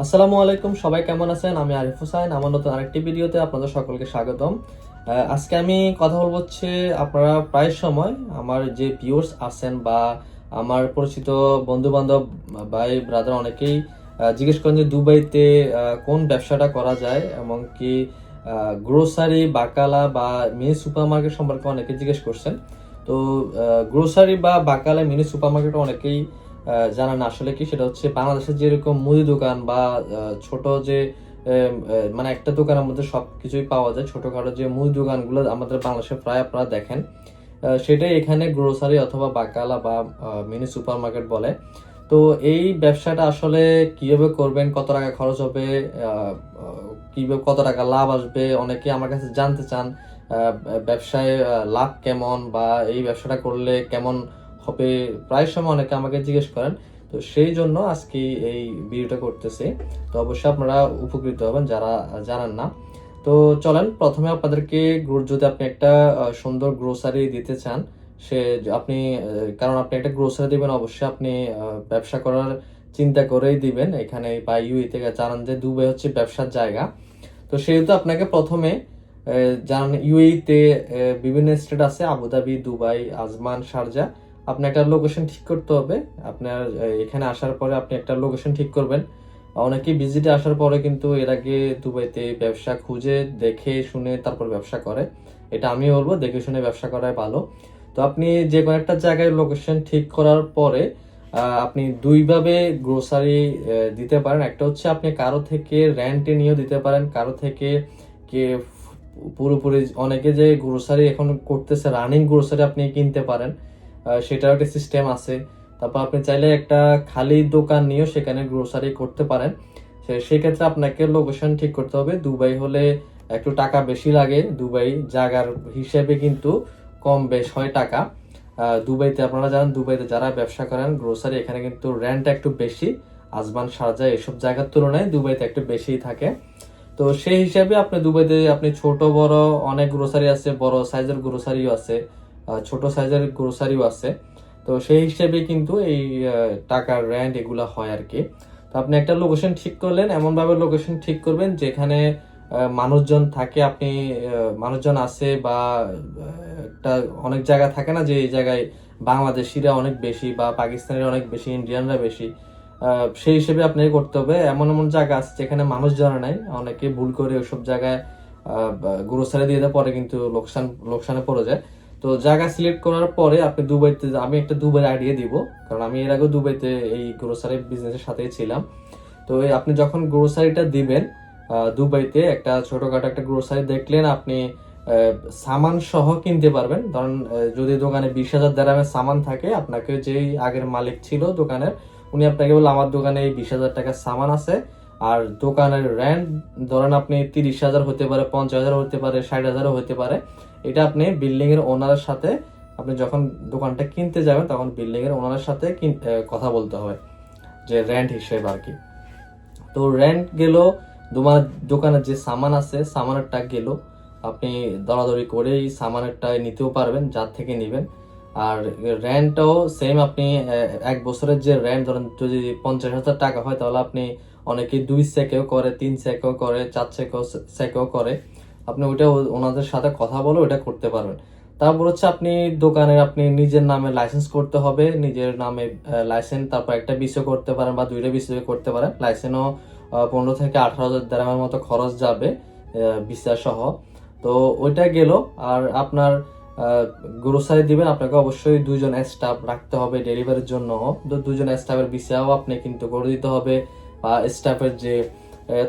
আসসালামু আলাইকুম, সবাই কেমন আছেন? আমি আরিফ হোসাইন, আমার নতুন আরেকটি ভিডিওতে আপনাদের সকলকে স্বাগতম। আজকে আমি কথা বলব হচ্ছে আপনারা প্রায় সময় আমার যে ভিউয়ার্স আছেন বা আমার পরিচিত বন্ধু বান্ধব ভাই ব্রাদার অনেকেই জিজ্ঞেস করেন যে দুবাইতে কোন ব্যবসাটা করা যায় এবং কি গ্রোসারি বাকালা বা মিনি সুপার মার্কেট সম্পর্কে অনেকে জিজ্ঞেস করছেন। তো গ্রোসারি বা বাকালা মিনি সুপার মার্কেট অনেকেই আহ, জানেন আসলে কি সেটা হচ্ছে বাংলাদেশের যেরকম মুদি দোকান বা ছোট যে মানে একটা দোকানের মধ্যে সব কিছুই পাওয়া যায় ছোটখাটো যে মুদি দোকানগুলো আমাদের বাংলাদেশে প্রায় আপনারা দেখেন সেটাই এখানে গ্রোসারি অথবা বাকালা বা মিনি সুপার মার্কেট বলে। তো এই ব্যবসাটা আসলে কীভাবে করবেন কত টাকা খরচ হবে আহ, কত টাকা লাভ আসবে অনেকে আমার কাছে জানতে চান ব্যবসায় লাভ কেমন বা এই ব্যবসাটা করলে কেমন হবে। প্রায় সময় অনেকে আমাকে জিজ্ঞেস করেন, তো সেই জন্য আজকে এই ভিডিওটা করতেছি। তো অবশ্যই আপনারা উপকৃত হবেন যারা জানেন না। তো চলেন, প্রথমে আপনাদেরকে গ্রো- যদি আপনি একটা সুন্দর গ্রোসারি দিতে চান, সে আপনি কারণ আপনি একটা গ্রোসারি দিবেন, অবশ্যই আপনি ব্যবসা করার চিন্তা করেই দিবেন। এখানে বা ইউই থেকে জানান যে দুবাই হচ্ছে ব্যবসার জায়গা। তো সেহেতু আপনাকে প্রথমে জানান ইউএইতে বিভিন্ন স্টেট আছে, আবুধাবি, দুবাই, আজমান, শারজা। আপনি একটা লোকেশন ঠিক করতে হবে। আপনার এখানে আসার পরে আপনি একটা লোকেশন ঠিক করবেন। অনেকেই ভিজিটে আসার পরে কিন্তু এর আগে দুবাইতে ব্যবসা খুঁজে, দেখে, শুনে তারপর ব্যবসা করে। এটা আমি বলব, দেখে শুনে ব্যবসা করাই ভালো। তো আপনি যে কোনো একটা জায়গায় লোকেশন ঠিক করার পরে আপনি দুইভাবে গ্রোসারি দিতে পারেন। একটা হচ্ছে আপনি কারও থেকে রেন্টে নিয়েও দিতে পারেন। কারও থেকে কে পুরোপুরি, অনেকে যে গ্রোসারি এখন করতেছে রানিং গ্রোসারি আপনি কিনতে পারেন। সেটাও একটা সিস্টেম আছে। তারপর আপনি চাইলে একটা খালি দোকান নিয়েও সেখানে গ্রোসারি করতে পারেন। সেক্ষেত্রে আপনাকে লোকেশন ঠিক করতে হবে। দুবাই হলে একটু টাকা বেশি লাগে। দুবাই জায়গার হিসেবে কিন্তু কম বেশ হয় টাকা। দুবাইতে আপনারা জানেন দুবাইতে যারা ব্যবসা করেন গ্রোসারি এখানে কিন্তু রেন্ট একটু বেশি। আজমান শারজা এসব জায়গার তুলনায় দুবাইতে একটু বেশিই থাকে। তো সেই হিসাবে আপনি দুবাইতে আপনি ছোট, বড় অনেক গ্রোসারি আছে, বড় সাইজের গ্রোসারিও আছে। ছোট সাইজের গ্রোসারিও আছে। তো সেই হিসেবে কিন্তু এই টাকার র্যান্ড এগুলা হয় আর কি তো আপনি একটা লোকেশন ঠিক করলেন এমন ভাবে লোকেশন ঠিক করবেন যেখানে মানুষজন থাকে, আপনি মানুষজন আছে বা একটা অনেক জায়গা থাকে না যে এই জায়গায় বাংলাদেশিরা অনেক বেশি বা পাকিস্তানিরা অনেক বেশি, ইন্ডিয়ানরা বেশি সেই হিসেবে আপনাকে করতে হবে। এমন এমন জায়গা আছে যেখানে মানুষ জানা নাই, অনেকে ভুল করে ওইসব জায়গায় গ্রোসারি দিয়ে দেওয়ার পরে কিন্তু লোকসান, লোকসানে পড়ে যায়। তো জায়গা সিলেক্ট করার পরে আপনি দুবাইতে আমি একটা দুবাই আইডিয়া দিব, কারণ আমি এর আগে দুবাইতে এই গ্রোসারি বিজনেসের সাথেই ছিলাম। তো আপনি যখন গ্রোসারিটা দিবেন দুবাইতে একটা ছোটখাটো একটা গ্রোসারি দেখলেন, আপনি সামান সহ কিনতে পারবেন। ধরেন যদি দোকানে বিশ হাজার দেড়ামের সামান থাকে, আপনাকে যেই আগের মালিক ছিল দোকানের, উনি আপনাকে বলল, আমার দোকানে এই বিশ হাজার টাকার সামান আছে, আর দোকানের র্যান্ট ধরেন আপনি তিরিশ হাজার হতে পারে, পঞ্চাশ হাজার হতে পারে, ষাট হাজারও হতে পারে। এটা আপনি বিল্ডিং এর ওনারের সাথে, আপনি যখন দোকানটা কিনতে যাবেন, তখন বিল্ডিং এর ওনারের সাথে কথা বলতে হবে, যে রেন্ট হিসেবে আর কি। তো রেন্ট গেল, তোমার দোকানের যে সামান আছে, সামানেরটা গেল, আপনি দরাদরি করেই সামানেরটা নিতেও পারবেন, যার থেকে নেবেন। আর রেন্টটাও সেম আপনি এক বছরের যে রেন্ট ধরেন যদি পঞ্চাশ হাজার টাকা হয়, তাহলে আপনি অনেকে দুই সেকেও করে, তিন সেকেও করে, চার সেকেও সেকেও করে। আপনি ওইটা ওনাদের সাথে কথা বলে ওটা করতে পারবেন। তারপর হচ্ছে আপনি দোকানের, আপনি নিজের নামে লাইসেন্স করতে হবে, নিজের নামে লাইসেন্স তারপর একটা বিষয় করতে পারেন বা দুইটা বিষয় করতে পারেন। লাইসেন্সও পনেরো থেকে আঠারো হাজার দেড়ামের মতো খরচ যাবে ভিসা সহ। তো ওইটা গেল, আর আপনার গ্রোসারি দিবেন, আপনাকে অবশ্যই দুজন স্টাফ রাখতে হবে ডেলিভারির জন্য। তো দুজন স্টাফের ভিসাও আপনি কিন্তু করে দিতে হবে, বা স্টাফের যে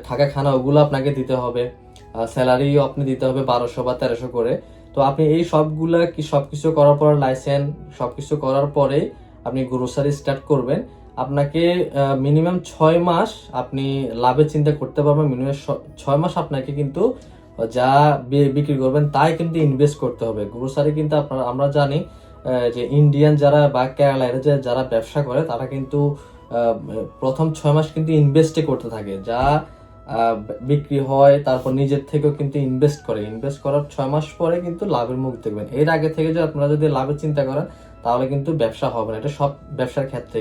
থাকা খানা ওগুলো আপনাকে দিতে হবে। স্যালারিও আপনি দিতে হবে বারোশো বা তেরোশো করে। তো আপনি এই সবগুলা কি সবকিছু করার পর লাইসেন্স সবকিছু করার পরে আপনি গ্রোসারি স্টার্ট করবেন। আপনাকে মিনিমাম ছয় মাস আপনি লাভের চিন্তা করতে পারবেন। মিনিমাম ছয় মাস আপনাকে কিন্তু যা বিক্রি করবেন তাই কিন্তু ইনভেস্ট করতে হবে। গ্রোসারি কিন্তু আপনারা, আমরা জানি যে ইন্ডিয়ান যারা বা কেরালায় যারা ব্যবসা করে, তারা কিন্তু প্রথম ছয় মাস কিন্তু ইনভেস্টে করতে থাকে। যা বিক্রি হয়, তারপর নিজের থেকেও কিন্তু ইনভেস্ট করে। ইনভেস্ট করার ছয় মাস পরে কিন্তু লাভের মুখ দেখবেন। এর আগে থেকে যদি আপনারা যদি লাভের চিন্তা করেন, তাহলে কিন্তু ব্যবসা হবে না। এটা সব ব্যবসার ক্ষেত্রে।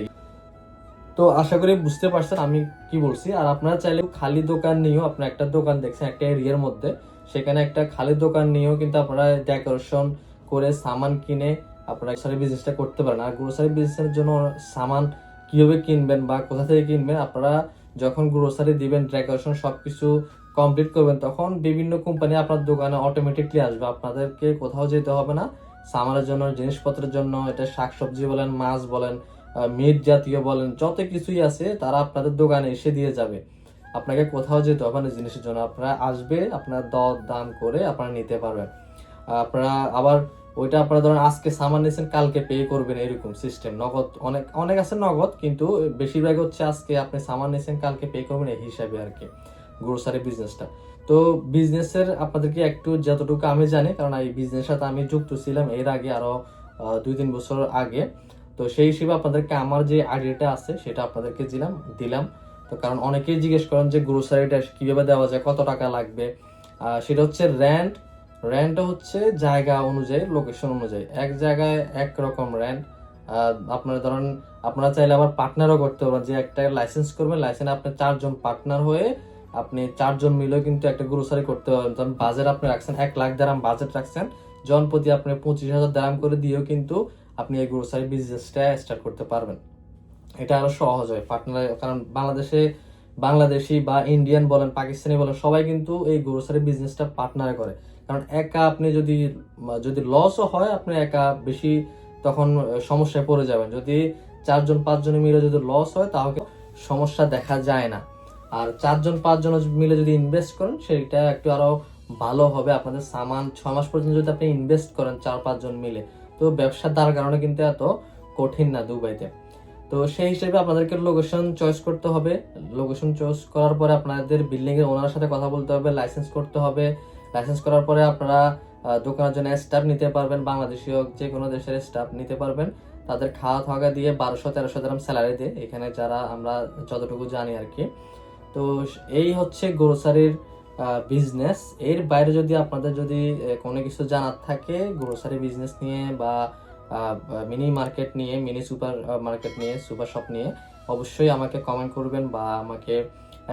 তো আশা করি বুঝতে পারছেন আমি কি বলছি। আর আপনারা চাইলে খালি দোকান নিয়েও আপনার একটা দোকান দেখছেন, একটা এরিয়ার মধ্যে। সেখানে একটা খালি দোকান নিয়েও কিন্তু আপনারা ডেকোরেশন করে সামান কিনে আপনারা গ্রোসারি বিজনেসটা করতে পারেন। আর গ্রোসারি বিজনেসের জন্য সামান কীভাবে কিনবেন বা কোথা থেকে কিনবেন, আপনারা যখন গ্রোসারি দিবেন ডেকোরেশন সবকিছু কমপ্লিট করবেন, তখন বিভিন্ন কোম্পানি আপনার দোকানে অটোমেটিকলি আসবে। আপনাদেরকে কোথাও যেতে হবে না। সামানের জন্য, জিনিসপত্রের জন্য, এটা শাকসবজি বলেন, মাছ বলেন মিট জাতীয় বলেন, যত কিছুই আছে, তারা আপনাদের দোকানে এসে দিয়ে যাবে। আপনাকে কোথাও যেতে হবে না জিনিসের জন্য। আপনারা আসবে, আপনার দর দাম করে আপনারা নিতে পারবেন। আপনারা আবার ওইটা আপনারা ধরেন আজকে সামান নিয়েছেন, কালকে পে করবেন এরকম সিস্টেম নগদ অনেক অনেক আছে নগদ, কিন্তু বেশিরভাগ হচ্ছে আজকে আপনি সামান নিয়েছেন, কালকে পে করবেন এই হিসাবে আর কি গ্রোসারি বিজনেসটা তো বিজনেসের আপনাদেরকে একটু যতটুকু আমি জানি, কারণ এই বিজনেসের সাথে আমি যুক্ত ছিলাম, এর আগে আরও দুই তিন বছর আগে। তো সেই হিসেবে আপনাদেরকে আমার যে আইডিয়াটা আছে, সেটা আপনাদেরকে দিলাম দিলাম। তো কারণ অনেকেই জিজ্ঞেস করেন যে গ্রোসারিটা কীভাবে দেওয়া যায়, কত টাকা লাগবে? সেটা হচ্ছে র্যান্ট র্যান্টটা হচ্ছে জায়গা অনুযায়ী লোকেশন অনুযায়ী। এক জায়গায় এক রকম র্যান্ট আপনারা ধরেন, আপনারা চাইলে আবার পার্টনারও করতে পারবেন যে একটা লাইসেন্স করবেন লাইসেন্স আপনি চারজন পার্টনার হয়ে আপনি চারজন মিলেও কিন্তু একটা গ্রোসারি করতে পারবেন। ধরেন বাজেট আপনি রাখছেন, এক লাখ দারাম বাজেট রাখছেন। জন প্রতি আপনি পঁচিশ হাজার দারাম করে দিয়েও কিন্তু আপনি এই গ্রোসারি বিজনেসটা স্টার্ট করতে পারবেন। এটা আরও সহজ হয় পার্টনার কারণ বাংলাদেশে বাংলাদেশি বা ইন্ডিয়ান বলেন, পাকিস্তানি বলেন, সবাই কিন্তু এই গ্রোসারি বিজনেসটা পার্টনারে করে। কারণ একা আপনি যদি যদি লসও হয়, আপনি একা বেশি তখন সমস্যায় পড়ে যাবেন। যদি চারজন, পাঁচজন মিলে যদি লস হয় তাহলে সমস্যা দেখা যায় না। আর চারজন, পাঁচজন মিলে যদি ইনভেস্ট করেন, সেটা একটু আরও ভালো হবে আপনাদের সামান। ছ মাস পর্যন্ত যদি আপনি ইনভেস্ট করেন চার, পাঁচজন মিলে, তো ব্যবসা দ্বার কারণে কিন্তু এত কঠিন না দুবাইতে। তো সেই হিসেবে আপনাদেরকে লোকেশন চয়েস করতে হবে। লোকেশন চয়েস করার পরে আপনাদের বিল্ডিং এর ওনার সাথে কথা বলতে হবে লাইসেন্স করতে হবে। লাইসেন্স করার পরে আপনারা দোকানের জন্য স্টাফ নিতে পারবেন, বাংলাদেশি হোক যে কোনো দেশের স্টাফ নিতে পারবেন। তাদের খাওয়া থাকা দিয়ে বারোশো, তেরোশো গ্রাম স্যালারি দেয় এখানে যারা আমরা যতটুকু জানি আর কি। তো এই হচ্ছে গ্রোসারির বিজনেস এর বাইরে যদি আপনাদের যদি কোনো কিছু জানার থাকে গ্রোসারি বিজনেস নিয়ে বা মিনি মার্কেট নিয়ে মিনি সুপার মার্কেট নিয়ে সুপার শপ নিয়ে অবশ্যই আমাকে কমেন্ট করবেন বা আমাকে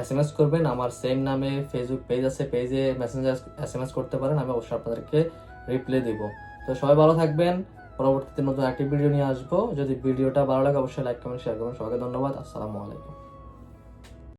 এস এম এস করবেন। আমার সেম নামে ফেসবুক পেজ আছে পেজে মেসেঞ্জার এস এম এস করতে পারেন, আমি অবশ্যই আপনাদেরকে রিপ্লাই দিব। তো সবাই ভালো থাকবেন, পরবর্তীতে নতুন একটি ভিডিও নিয়ে আসব। যদি ভিডিওটা ভালো লাগে, অবশ্যই লাইক কমেন্ট শেয়ার করবেন। সবাইকে ধন্যবাদ, আসসালামু আলাইকুম।